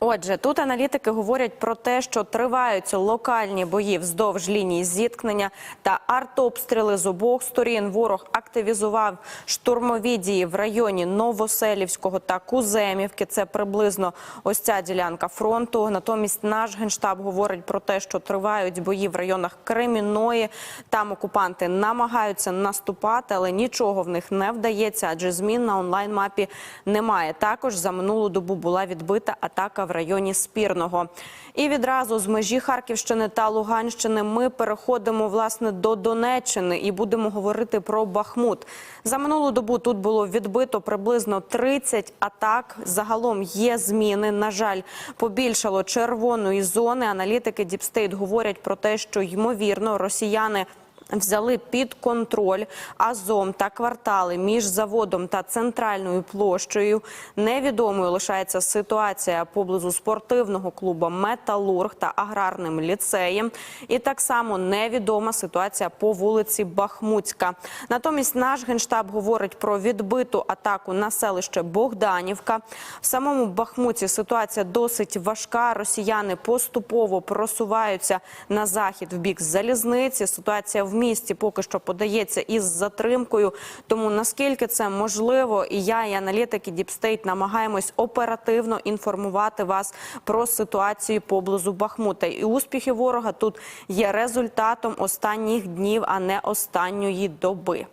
Отже, тут аналітики говорять про те, що тривають локальні бої вздовж лінії зіткнення та артобстріли з обох сторін. Ворог активізував штурмові дії в районі Новоселівського та Куземівки. Це приблизно ось ця ділянка фронту. Натомість наш генштаб говорить про те, що тривають бої в районах Кремінної. Там окупанти намагаються наступати, але нічого в них не вдається, адже змін на онлайн-мапі немає. Також за минулу добу була відбита атака в районі Спірного. І відразу з межі Харківщини та Луганщини ми переходимо власне до Донеччини і будемо говорити про Бахмут. За минулу добу тут було відбито приблизно 30 атак. Загалом є зміни. На жаль, побільшало червоної зони. Аналітики Діпстейт говорять про те, що ймовірно росіяни. Взяли під контроль Азом та квартали між заводом та центральною площею. Невідомою лишається ситуація поблизу спортивного клубу Металург та аграрним ліцеєм. І так само невідома ситуація по вулиці Бахмутська. Натомість наш генштаб говорить про відбиту атаку на селище Богданівка. В самому Бахмуті ситуація досить важка. Росіяни поступово просуваються на захід в бік залізниці. Ситуація в місті поки що подається із затримкою. Тому наскільки це можливо, і я, і аналітики Діпстейт намагаємось оперативно інформувати вас про ситуацію поблизу Бахмута. І успіхи ворога тут є результатом останніх днів, а не останньої доби.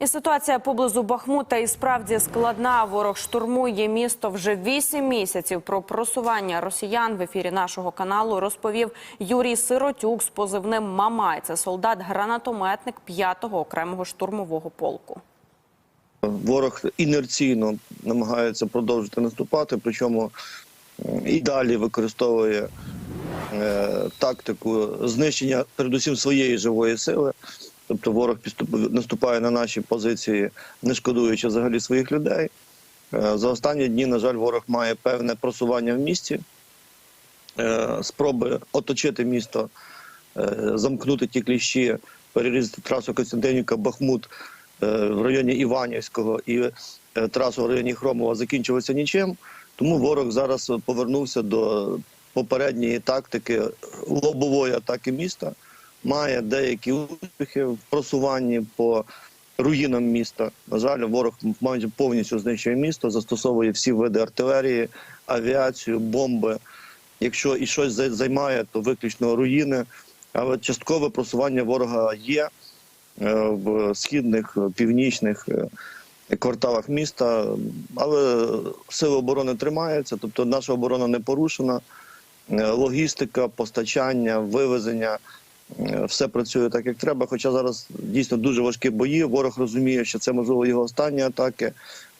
І ситуація поблизу Бахмута і справді складна. Ворог штурмує місто вже 8 місяців. Про просування росіян в ефірі нашого каналу розповів Юрій Сиротюк з позивним Мамай. Це солдат-гранатометник 5-го окремого штурмового полку. Ворог інерційно намагається продовжити наступати, причому і далі використовує е, тактику знищення передусім своєї живої сили. Тобто ворог наступає на наші позиції, не шкодуючи взагалі своїх людей. Е, за останні дні, на жаль, ворог має певне просування в місті, е, спроби оточити місто, е, замкнути ті кліщі, перерізати трасу Костянтинівка, Бахмут в районі Іванівського і трасу в районі Хромова закінчилися нічим. Тому ворог зараз повернувся до попередньої тактики лобової атаки міста. Має деякі успіхи в просуванні по руїнам міста. На жаль, ворог майже повністю знищує місто, застосовує всі види артилерії, авіацію, бомби. Якщо і щось зай- займає, то виключно руїни. Але часткове просування ворога є е, в східних, північних е, кварталах міста. Але сили оборони тримаються, тобто наша оборона не порушена. Е, Логістика, постачання, вивезення все працює так, як треба. Хоча зараз дійсно дуже важкі бої. Ворог розуміє, що це можливо його останні атаки,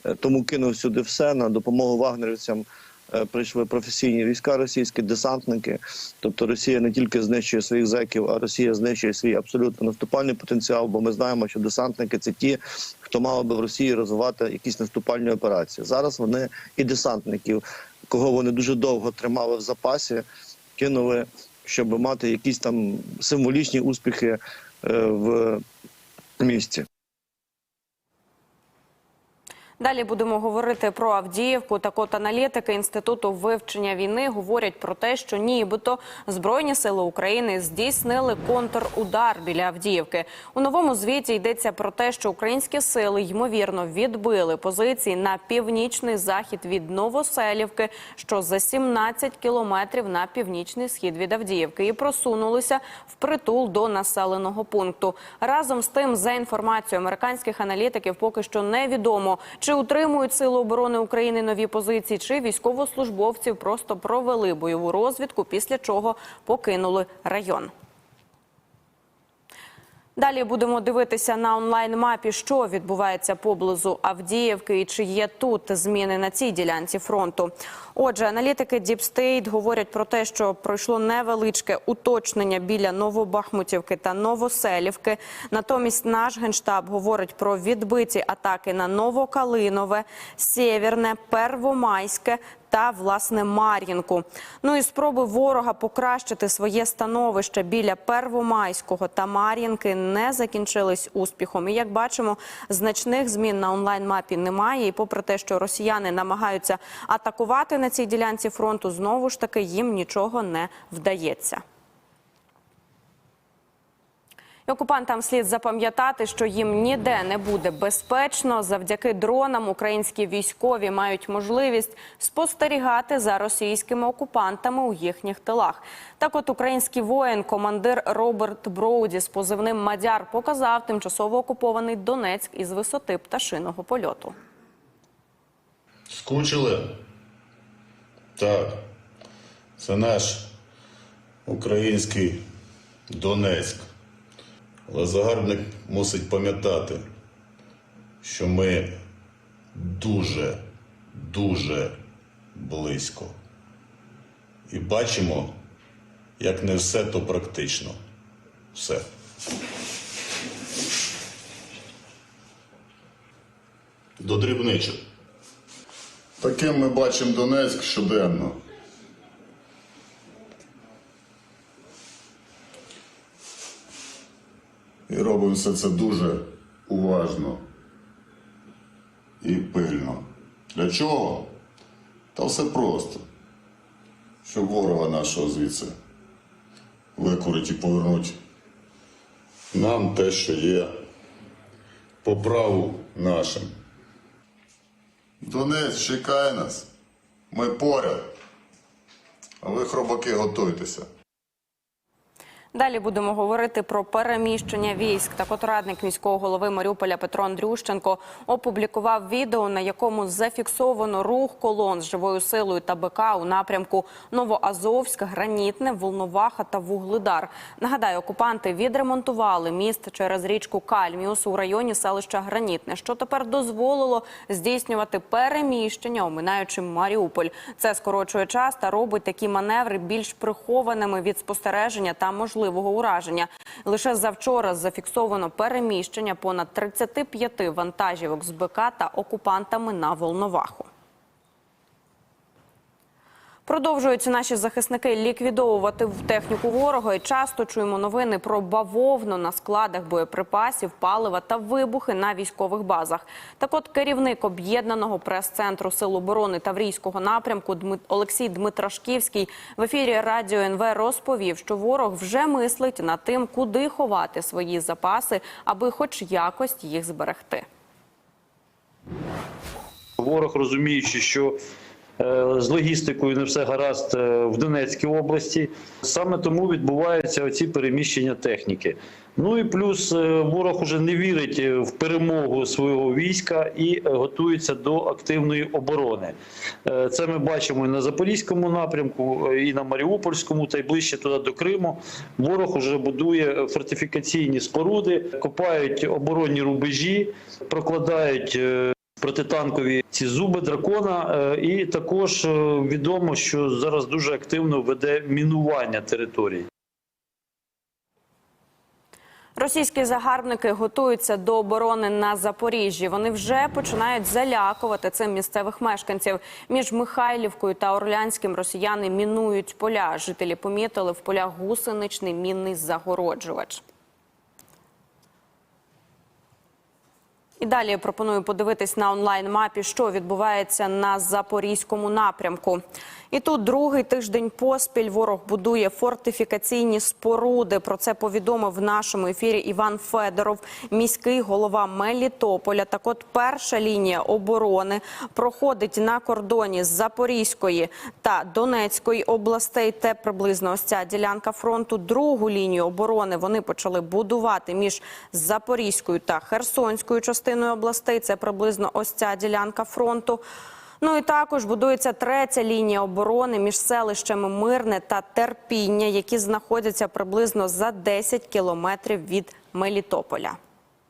е, тому кинув сюди все на допомогу вагнерівцям. е, Прийшли професійні війська російські, десантники. Тобто Росія не тільки знищує своїх зеків, а Росія знищує свій абсолютно наступальний потенціал. Бо ми знаємо, що десантники це ті, хто мав би в Росії розвивати якісь наступальні операції. Зараз вони і десантників, кого вони дуже довго тримали в запасі, кинули, щоб мати якісь там символічні успіхи е, в місті. Далі будемо говорити про Авдіївку. Так от аналітики інституту вивчення війни говорять про те, що нібито збройні сили України здійснили контрудар біля Авдіївки. У новому звіті йдеться про те, що українські сили ймовірно відбили позиції на північний захід від Новоселівки, що за 17 кілометрів на північний схід від Авдіївки, і просунулися впритул до населеного пункту. Разом з тим, за інформацією американських аналітиків, поки що невідомо, чи утримують сили оборони України нові позиції, чи військовослужбовців просто провели бойову розвідку, після чого покинули район. Далі будемо дивитися на онлайн-мапі, що відбувається поблизу Авдіївки і чи є тут зміни на цій ділянці фронту. Отже, аналітики State говорять про те, що пройшло невеличке уточнення біля Новобахмутівки та Новоселівки. Натомість наш генштаб говорить про відбиті атаки на Новокалинове, Сєвєрне, Первомайське та власне Мар'їнку. Ну і спроби ворога покращити своє становище біля Первомайського та Мар'їнки не закінчились успіхом. І як бачимо, значних змін на онлайн-мапі немає. І попри те, що росіяни намагаються атакувати на цій ділянці фронту, знову ж таки їм нічого не вдається. Окупантам слід запам'ятати, що їм ніде не буде безпечно. Завдяки дронам українські військові мають можливість спостерігати за російськими окупантами у їхніх тилах. Так, от український воїн, командир Роберт Броуді з позивним Мадяр показав тимчасово окупований Донецьк із висоти пташиного польоту. Скучили? Так. Це наш український Донецьк. Але загарбник мусить пам'ятати, що ми дуже, дуже близько. І бачимо, як не все то практично. Все. До дрібничок. Таким ми бачимо Донецьк щоденно. І робимо все це дуже уважно і пильно. Для чого? Та все просто. Щоб ворога нашого звідси викурить і повернуть нам те, що є по праву нашим. Донець чекає нас. Ми поряд. А ви, хробаки, готуйтеся. Далі будемо говорити про переміщення військ. Так от радник міського голови Маріуполя Петро Андрющенко опублікував відео, на якому зафіксовано рух колон з живою силою та БК у напрямку Новоазовськ, Гранітне, Волноваха та Вугледар. Нагадаю, окупанти відремонтували міст через річку Кальміус у районі селища Гранітне, що тепер дозволило здійснювати переміщення, оминаючи Маріуполь. Це скорочує час та робить такі маневри більш прихованими від спостереження та можливого ураження. Лише завчора зафіксовано переміщення понад 35 вантажівок з БК та окупантами на Волноваху. Продовжують наші захисники ліквідовувати техніку ворога. І часто чуємо новини про бавовну на складах боєприпасів, палива та вибухи на військових базах. Так, от керівник об'єднаного прес-центру Сил оборони Таврійського напрямку Дмит... Олексій Дмитрашківський в ефірі Радіо НВ розповів, що ворог вже мислить над тим, куди ховати свої запаси, аби хоч якось їх зберегти. Ворог розуміючи, що з логістикою не все гаразд е, в Донецькій області. Саме тому відбуваються оці переміщення техніки. Ну і плюс е, ворог уже не вірить е, в перемогу свого війська і е, готується до активної оборони. Е, Це ми бачимо і на Запорізькому напрямку, е, і на Маріупольському, та й ближче туди до Криму. Ворог уже будує фортифікаційні споруди, копають оборонні рубежі, прокладають. Протитанкові ці зуби дракона, Е, і також е, відомо, що зараз дуже активно веде мінування територій. Російські загарбники готуються до оборони на Запоріжжі. Вони вже починають залякувати цим місцевих мешканців. Між Михайлівкою та Орлянським росіяни мінують поля. Жителі помітили в полях гусеничний мінний загороджувач. І далі я пропоную подивитись на онлайн-мапі, що відбувається на запорізькому напрямку. І тут другий тиждень поспіль ворог будує фортифікаційні споруди. Про це повідомив в нашому ефірі Іван Федоров, міський голова Мелітополя. Так, от перша лінія оборони проходить на кордоні з Запорізької та Донецької областей. Те приблизно ось ця ділянка фронту. Другу лінію оборони вони почали будувати між Запорізькою та Херсонською частиною областей. Це приблизно ось ця ділянка фронту. Ну і також будується третя лінія оборони між селищами Мирне та Терпіння, які знаходяться приблизно за 10 кілометрів від Мелітополя.